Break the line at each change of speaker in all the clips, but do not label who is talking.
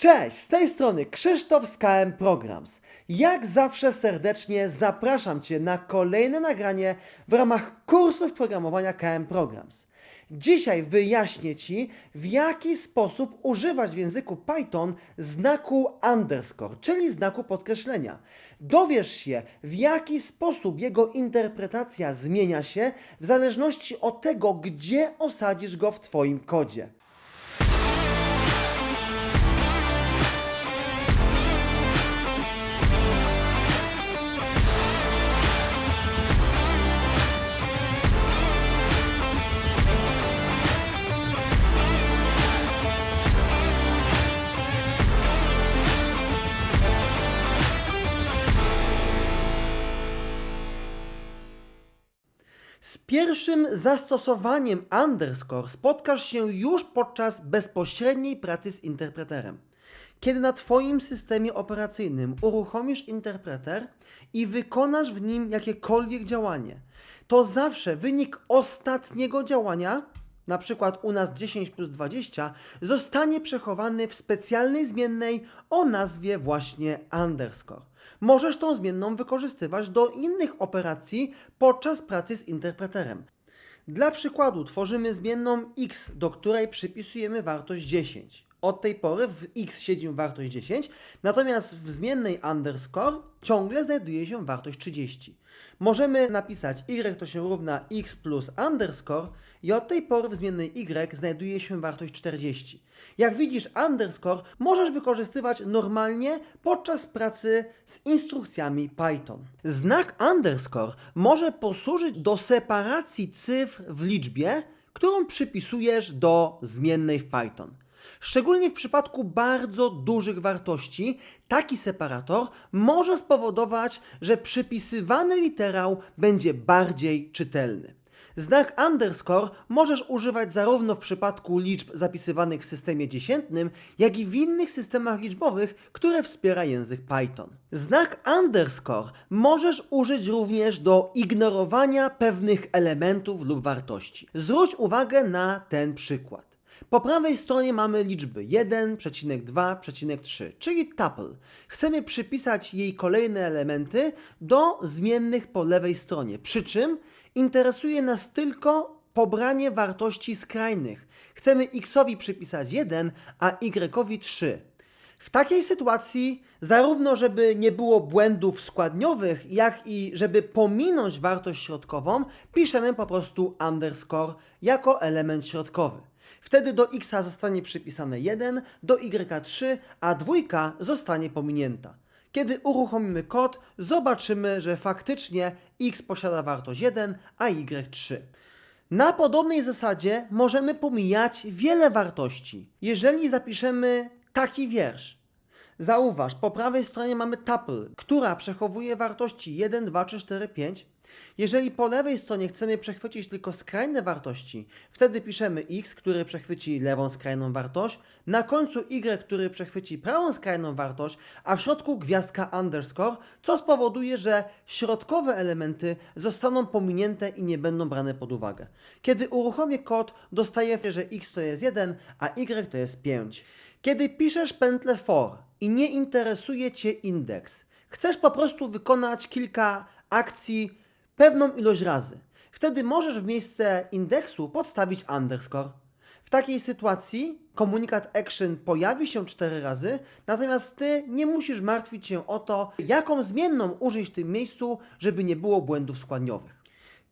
Cześć, z tej strony Krzysztof z KM Programs. Jak zawsze serdecznie zapraszam Cię na kolejne nagranie w ramach kursów programowania KM Programs. Dzisiaj wyjaśnię Ci, w jaki sposób używać w języku Python znaku underscore, czyli znaku podkreślenia. Dowiesz się, w jaki sposób jego interpretacja zmienia się w zależności od tego, gdzie osadzisz go w Twoim kodzie. Pierwszym zastosowaniem underscore spotkasz się już podczas bezpośredniej pracy z interpreterem. Kiedy na Twoim systemie operacyjnym uruchomisz interpreter i wykonasz w nim jakiekolwiek działanie, to zawsze wynik ostatniego działania, na przykład u nas 10 plus 20, zostanie przechowany w specjalnej zmiennej o nazwie właśnie underscore. Możesz tą zmienną wykorzystywać do innych operacji podczas pracy z interpreterem. Dla przykładu tworzymy zmienną x, do której przypisujemy wartość 10. Od tej pory w x siedzi wartość 10, natomiast w zmiennej underscore ciągle znajduje się wartość 30. Możemy napisać y to się równa x plus underscore i od tej pory w zmiennej y znajduje się wartość 40. Jak widzisz, underscore możesz wykorzystywać normalnie podczas pracy z instrukcjami Python. Znak underscore może posłużyć do separacji cyfr w liczbie, którą przypisujesz do zmiennej w Python. Szczególnie w przypadku bardzo dużych wartości, taki separator może spowodować, że przypisywany literał będzie bardziej czytelny. Znak underscore możesz używać zarówno w przypadku liczb zapisywanych w systemie dziesiętnym, jak i w innych systemach liczbowych, które wspiera język Python. Znak underscore możesz użyć również do ignorowania pewnych elementów lub wartości. Zwróć uwagę na ten przykład. Po prawej stronie mamy liczby 1,2,3, czyli tuple. Chcemy przypisać jej kolejne elementy do zmiennych po lewej stronie, przy czym interesuje nas tylko pobranie wartości skrajnych. Chcemy xowi przypisać 1, a y 3. W takiej sytuacji, zarówno żeby nie było błędów składniowych, jak i żeby pominąć wartość środkową, piszemy po prostu underscore jako element środkowy. Wtedy do x zostanie przypisane 1, do y 3, a dwójka zostanie pominięta. Kiedy uruchomimy kod, zobaczymy, że faktycznie x posiada wartość 1, a y 3. Na podobnej zasadzie możemy pomijać wiele wartości. Jeżeli zapiszemy taki wiersz, zauważ, po prawej stronie mamy tuple, która przechowuje wartości 1, 2, 3, 4, 5. Jeżeli po lewej stronie chcemy przechwycić tylko skrajne wartości, wtedy piszemy x, który przechwyci lewą skrajną wartość, na końcu y, który przechwyci prawą skrajną wartość, a w środku gwiazdka underscore, co spowoduje, że środkowe elementy zostaną pominięte i nie będą brane pod uwagę. Kiedy uruchomię kod, dostaję, że x to jest 1, a y to jest 5. Kiedy piszesz pętlę for i nie interesuje Cię indeks, chcesz po prostu wykonać kilka akcji pewną ilość razy. Wtedy możesz w miejsce indeksu podstawić underscore. W takiej sytuacji komunikat action pojawi się 4 razy, natomiast ty nie musisz martwić się o to, jaką zmienną użyć w tym miejscu, żeby nie było błędów składniowych.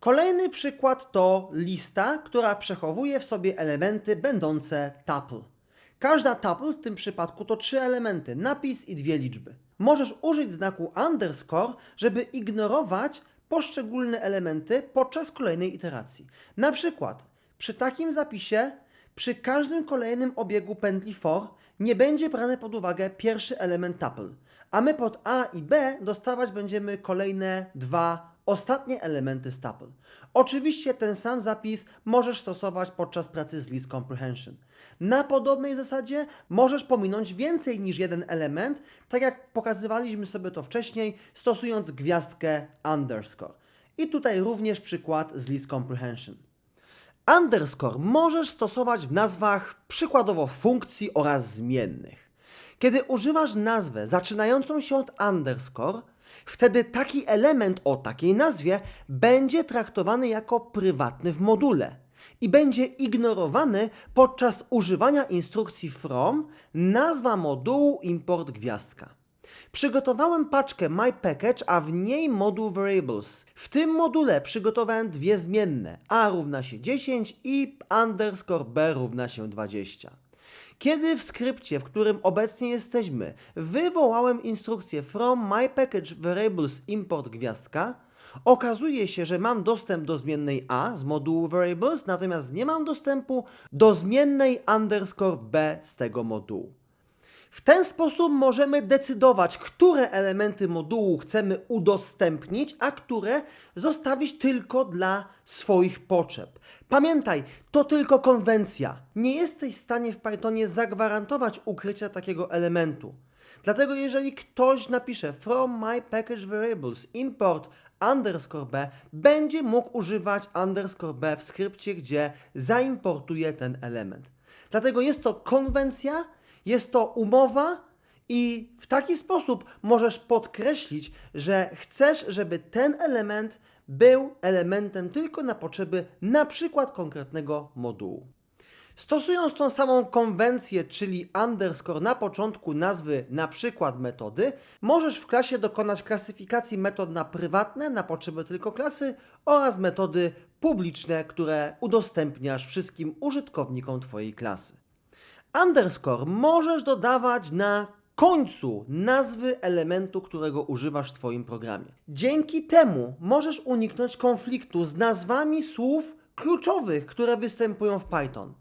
Kolejny przykład to lista, która przechowuje w sobie elementy będące tuple. Każda tuple w tym przypadku to trzy elementy, napis i dwie liczby. Możesz użyć znaku underscore, żeby ignorować poszczególne elementy podczas kolejnej iteracji. Na przykład przy takim zapisie przy każdym kolejnym obiegu pętli for nie będzie brany pod uwagę pierwszy element tuple, a my pod A i B dostawać będziemy kolejne dwa ostatnie elementy z tuple. Oczywiście ten sam zapis możesz stosować podczas pracy z list comprehension. Na podobnej zasadzie możesz pominąć więcej niż jeden element, tak jak pokazywaliśmy sobie to wcześniej, stosując gwiazdkę underscore. I tutaj również przykład z list comprehension. Underscore możesz stosować w nazwach przykładowo funkcji oraz zmiennych. Kiedy używasz nazwę zaczynającą się od underscore, wtedy taki element o takiej nazwie będzie traktowany jako prywatny w module i będzie ignorowany podczas używania instrukcji from nazwa modułu import gwiazdka. Przygotowałem paczkę MyPackage, a w niej moduł Variables. W tym module przygotowałem dwie zmienne, a równa się 10 i underscore b równa się 20. Kiedy w skrypcie, w którym obecnie jesteśmy, wywołałem instrukcję from myPackage variables import gwiazdka, okazuje się, że mam dostęp do zmiennej a z modułu variables, natomiast nie mam dostępu do zmiennej underscore b z tego modułu. W ten sposób możemy decydować, które elementy modułu chcemy udostępnić, a które zostawić tylko dla swoich potrzeb. Pamiętaj, to tylko konwencja. Nie jesteś w stanie w Pythonie zagwarantować ukrycia takiego elementu. Dlatego jeżeli ktoś napisze from my package variables import underscore b, będzie mógł używać underscore b w skrypcie, gdzie zaimportuje ten element. Dlatego jest to konwencja, jest to umowa i w taki sposób możesz podkreślić, że chcesz, żeby ten element był elementem tylko na potrzeby na przykład konkretnego modułu. Stosując tą samą konwencję, czyli underscore na początku nazwy na przykład metody, możesz w klasie dokonać klasyfikacji metod na prywatne, na potrzeby tylko klasy oraz metody publiczne, które udostępniasz wszystkim użytkownikom Twojej klasy. Underscore możesz dodawać na końcu nazwy elementu, którego używasz w Twoim programie. Dzięki temu możesz uniknąć konfliktu z nazwami słów kluczowych, które występują w Python.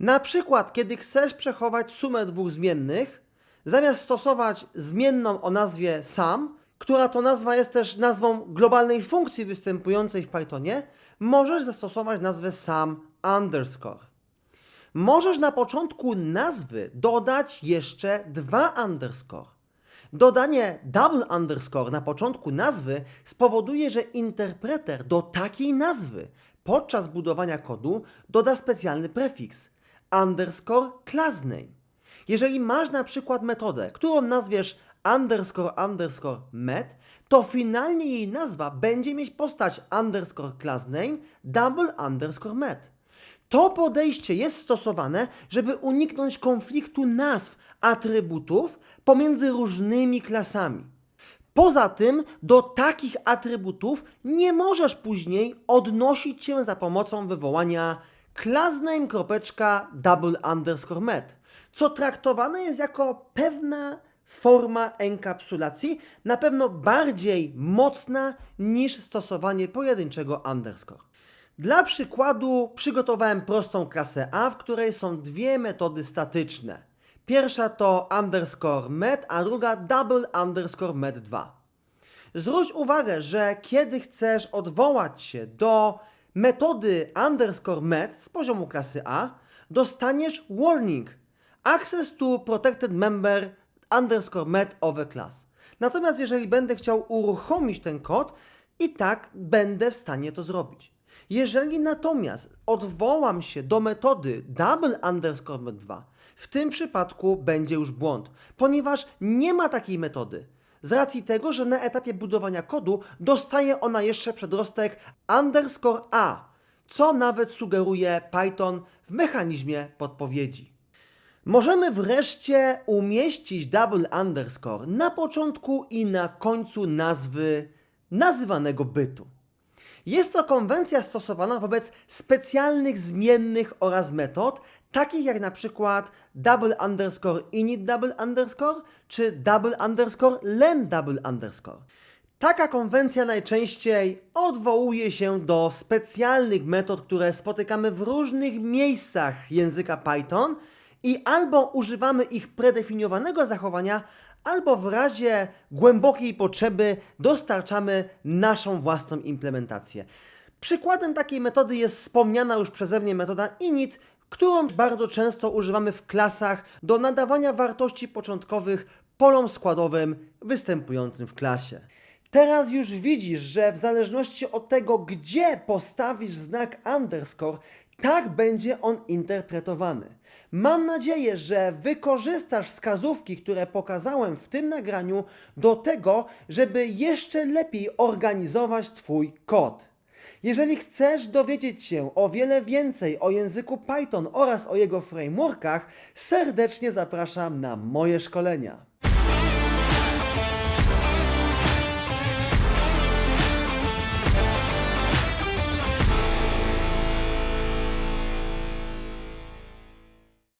Na przykład, kiedy chcesz przechować sumę dwóch zmiennych, zamiast stosować zmienną o nazwie sum, która to nazwa jest też nazwą globalnej funkcji występującej w Pythonie, możesz zastosować nazwę sum underscore. Możesz na początku nazwy dodać jeszcze dwa underscore. Dodanie double underscore na początku nazwy spowoduje, że interpreter do takiej nazwy podczas budowania kodu doda specjalny prefiks underscore class name. Jeżeli masz na przykład metodę, którą nazwiesz underscore underscore met, to finalnie jej nazwa będzie mieć postać underscore class name double underscore met. To podejście jest stosowane, żeby uniknąć konfliktu nazw atrybutów pomiędzy różnymi klasami. Poza tym do takich atrybutów nie możesz później odnosić się za pomocą wywołania classname kropeczka double underscore met, co traktowane jest jako pewna forma enkapsulacji, na pewno bardziej mocna niż stosowanie pojedynczego underscore. Dla przykładu przygotowałem prostą klasę A, w której są dwie metody statyczne. Pierwsza to underscore met, a druga double underscore met2. Zwróć uwagę, że kiedy chcesz odwołać się do metody underscore met z poziomu klasy A, dostaniesz warning access to protected member underscore met of a class. Natomiast jeżeli będę chciał uruchomić ten kod, i tak będę w stanie to zrobić. Jeżeli natomiast odwołam się do metody double underscore 2, w tym przypadku będzie już błąd, ponieważ nie ma takiej metody. Z racji tego, że na etapie budowania kodu dostaje ona jeszcze przedrostek underscore a, co nawet sugeruje Python w mechanizmie podpowiedzi. Możemy wreszcie umieścić double underscore na początku i na końcu nazwy nazywanego bytu. Jest to konwencja stosowana wobec specjalnych zmiennych oraz metod, takich jak na przykład double underscore init double underscore czy double underscore len double underscore. Taka konwencja najczęściej odwołuje się do specjalnych metod, które spotykamy w różnych miejscach języka Python i albo używamy ich predefiniowanego zachowania, albo w razie głębokiej potrzeby dostarczamy naszą własną implementację. Przykładem takiej metody jest wspomniana już przeze mnie metoda init, którą bardzo często używamy w klasach do nadawania wartości początkowych polom składowym występującym w klasie. Teraz już widzisz, że w zależności od tego, gdzie postawisz znak underscore, Tak będzie on interpretowany. Mam nadzieję, że wykorzystasz wskazówki, które pokazałem w tym nagraniu, do tego, żeby jeszcze lepiej organizować Twój kod. Jeżeli chcesz dowiedzieć się o wiele więcej o języku Python oraz o jego frameworkach, serdecznie zapraszam na moje szkolenia.